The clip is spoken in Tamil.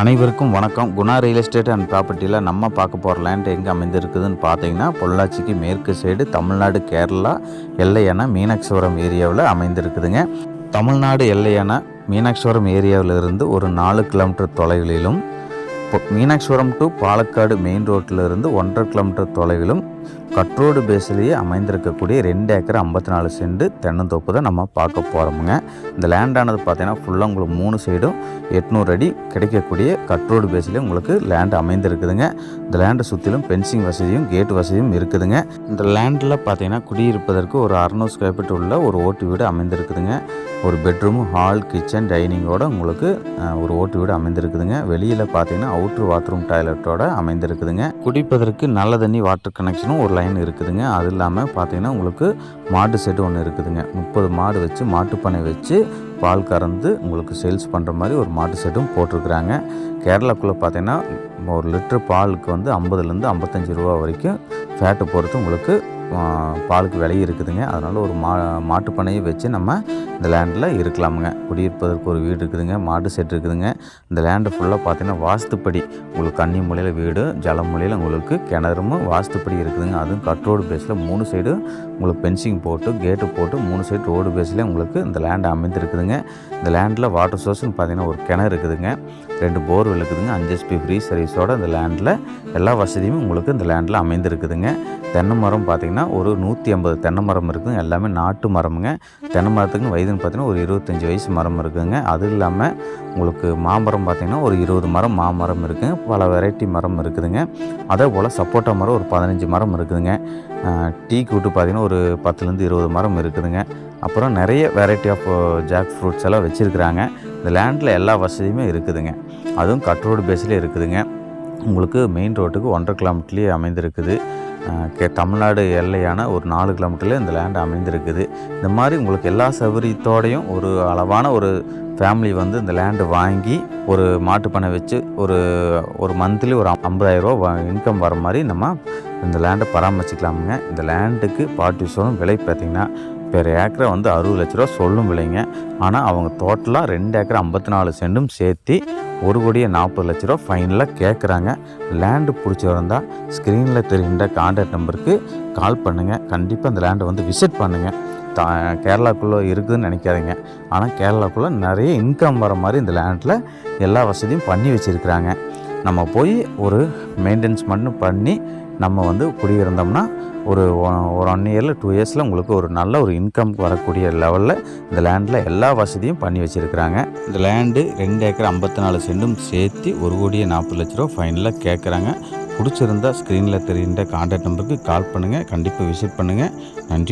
அனைவருக்கும் வணக்கம். குணா ரியல் எஸ்டேட் அண்ட் ப்ராப்பர்ட்டியில் நம்ம பார்க்க போகிற லேண்ட் எங்கே அமைந்திருக்குதுன்னு பார்த்தீங்கன்னா பொள்ளாச்சிக்கு மேற்கு சைடு தமிழ்நாடு கேரளா எல்லையான மீனாட்சிபுரம் ஏரியாவில் அமைந்திருக்குதுங்க. தமிழ்நாடு எல்லையான மீனாட்சிபுரம் ஏரியாவிலிருந்து ஒரு நாலு கிலோமீட்டர் தொலைவிலும் இப்போ மீனாட்சிபுரம் டு பாலக்காடு மெயின் ரோட்டில் இருந்து ஒன்றரை கிலோமீட்டர் தொலைவிலும் கட்ரோடு பேஸ்லேயே அமைந்திருக்கக்கூடிய ரெண்டு ஏக்கர் ஐம்பத்தி நாலு சென்ட் தென்னந்தோப்பு தான் நம்ம பார்க்க போகிறோமுங்க இந்த லேண்டானது பார்த்தீங்கன்னா ஃபுல்லாக உங்களுக்கு மூணு சைடும் எட்நூறு அடி கிடைக்கக்கூடிய கட்ரோடு பேஸ்லேயே உங்களுக்கு லேண்ட் அமைந்திருக்குதுங்க. இந்த லேண்டை சுற்றிலும் பென்சிங் வசதியும் கேட் வசதியும் இருக்குதுங்க. இந்த லேண்டில் பார்த்தீங்கன்னா குடியிருப்பதற்கு ஒரு அறநூறு ஸ்கொயர் ஃபீட் உள்ள ஒரு ஓட்டு வீடு அமைந்திருக்குதுங்க. ஒரு பெட்ரூம் ஹால் கிச்சன் டைனிங்கோட உங்களுக்கு ஒரு ஓட்டு வீடு அமைந்திருக்குதுங்க. வெளியில் பார்த்தீங்கன்னா அவுட்ரு பாத்ரூம் டாய்லெட்டோட அமைந்திருக்குதுங்க. குடிப்பதற்கு நல்ல தண்ணி வாட்டர் கனெக்ஷனும் ஒரு லைன் இருக்குதுங்க. அது இல்லாமல் பார்த்தீங்கன்னா உங்களுக்கு மாட்டு செட்டு ஒன்று இருக்குதுங்க. முப்பது மாடு வச்சு மாட்டுப்பனை வச்சு பால் கறந்து உங்களுக்கு சேல்ஸ் பண்ணுற மாதிரி ஒரு மாட்டு செட்டும் போட்டிருக்கிறாங்க. கேரளாக்குள்ளே பார்த்தீங்கன்னா ஒரு லிட்டர் பாலுக்கு வந்து ஐம்பதுலேருந்து ஐம்பத்தஞ்சு ரூபா வரைக்கும் ஃபேட்டு பொறுத்து உங்களுக்கு பாலுக்கு விலை இருக்குதுங்க. அதனால் ஒரு மா மாட்டு பண்ணையை வச்சு நம்ம இந்த லேண்டில் இருக்கலாமுங்க. குடியிருப்பதற்கு ஒரு வீடு இருக்குதுங்க மாட்டு செட் இருக்குதுங்க. இந்த லேண்டு ஃபுல்லாக பார்த்தீங்கன்னா வாஸ்துப்படி. உங்களுக்கு கன்னி மூலையில் வீடு ஜல மூலையில் உங்களுக்கு கிணறும் வாஸ்துப்படி இருக்குதுங்க. அதுவும் கட் ரோடு பேஸில் மூணு சைடு உங்களுக்கு பென்சிங் போட்டு கேட்டு போட்டு மூணு சைடு ரோடு பேஸில் உங்களுக்கு இந்த லேண்டு அமைந்திருக்குதுங்க. இந்த லேண்டில் வாட்டர் சோர்ஸ்னு பார்த்தீங்கன்னா ஒரு கிணறு இருக்குதுங்க. ரெண்டு போர்வெல் இருக்குதுங்க. அஞ்சு எஸ்பி ஃப்ரீ சர்வீஸோட இந்த லேண்டில் எல்லா வசதியும் உங்களுக்கு இந்த லேண்டில் அமைந்திருக்குதுங்க. தென்னை மரம் பார்த்திங்கன்னா ஒரு நூற்றி ஐம்பது தென்னை மரம் இருக்குதுங்க எல்லாமே நாட்டு மரமுங்க. தென்னை மரத்துக்கு வயதுன்னு பார்த்தீங்கன்னா ஒரு இருபத்தஞ்சி வயசு மரம் இருக்குதுங்க அது இல்லாமல் உங்களுக்கு மாமரம் பார்த்திங்கன்னா ஒரு இருபது மரம் மாமரம் இருக்குதுங்க பல வெரைட்டி மரம் இருக்குதுங்க. அதே போல் சப்போட்டா மரம் ஒரு பதினஞ்சு மரம் இருக்குதுங்க. டீ கூட்டு பார்த்திங்கன்னா ஒரு பத்துலேருந்து இருபது மரம் இருக்குதுங்க. அப்புறம் நிறைய வெரைட்டி ஆஃப் ஜாக் ஃப்ரூட்ஸ் எல்லாம் வச்சுருக்குறாங்க. இந்த லேண்டில் எல்லா வசதியுமே இருக்குதுங்க. அதுவும் கட் ரோடு பேஸ்லேயே இருக்குதுங்க. உங்களுக்கு மெயின் ரோட்டுக்கு ஒன்றரை கிலோமீட்டர்லேயே அமைந்திருக்குது. கே தமிழ்நாடு எல்லையான ஒரு நாலு கிலோமீட்டரில் இந்த லேண்ட் அமைந்திருக்குது. இந்த மாதிரி உங்களுக்கு எல்லா சௌகரியத்தோடையும் ஒரு அளவான ஒரு ஃபேமிலி வந்து இந்த லேண்டு வாங்கி ஒரு மாட்டு பண்ணை வச்சு ஒரு ஒரு மந்த்லி ஒரு ஐம்பதாயிரரூவா இன்கம் வர மாதிரி நம்ம இந்த லேண்டை பராமரிச்சுக்கலாமுங்க. இந்த லேண்டுக்கு பாட்டி சொல்லும் விலை பார்த்திங்கன்னா பெர் ஏக்கரை வந்து அறுபது லட்ச ரூபா சொல்லும் விலைங்க. ஆனால் அவங்க டோட்டலாக ரெண்டு ஏக்கர் ஐம்பத்தி நாலு சென்டும் சேர்த்து ஒரு கோடியே நாற்பது லட்ச ரூபா ஃபைனலாக கேட்குறாங்க லேண்டு பிடிச்சவரந்தா ஸ்க்ரீனில் தெரிகின்ற கான்டாக்ட் நம்பருக்கு கால் பண்ணுங்கள் கண்டிப்பாக அந்த லேண்டை வந்து விசிட் பண்ணுங்கள் தா கேரளாக்குள்ளே இருக்குதுன்னு நினைக்காதீங்க. ஆனால் கேரளாக்குள்ளே நிறைய இன்கம் வர மாதிரி இந்த லேண்டில் எல்லா வசதியும் பண்ணி வச்சுருக்குறாங்க. நம்ம போய் ஒரு மெயின்டெனன்ஸ் மட்டும் பண்ணி நம்ம வந்து குடியிருந்தோம்னா ஒரு ஒரு ஒன் இயரில் டூ இயர்ஸில் உங்களுக்கு ஒரு நல்ல ஒரு இன்கம் வரக்கூடிய லெவலில் இந்த லேண்டில் எல்லா வசதியும் பண்ணி வச்சுருக்குறாங்க. இந்த லேண்டு ரெண்டு ஏக்கர் ஐம்பத்தி நாலு சென்டும் சேர்த்து ஒரு கோடியே நாற்பது லட்ச ரூபா ஃபைனலாக கேட்குறாங்க. பிடிச்சிருந்தா ஸ்க்ரீனில் தெரிகின்ற கான்டாக்ட் நம்பருக்கு கால் பண்ணுங்கள் கண்டிப்பாக விசிட் பண்ணுங்கள் நன்றி.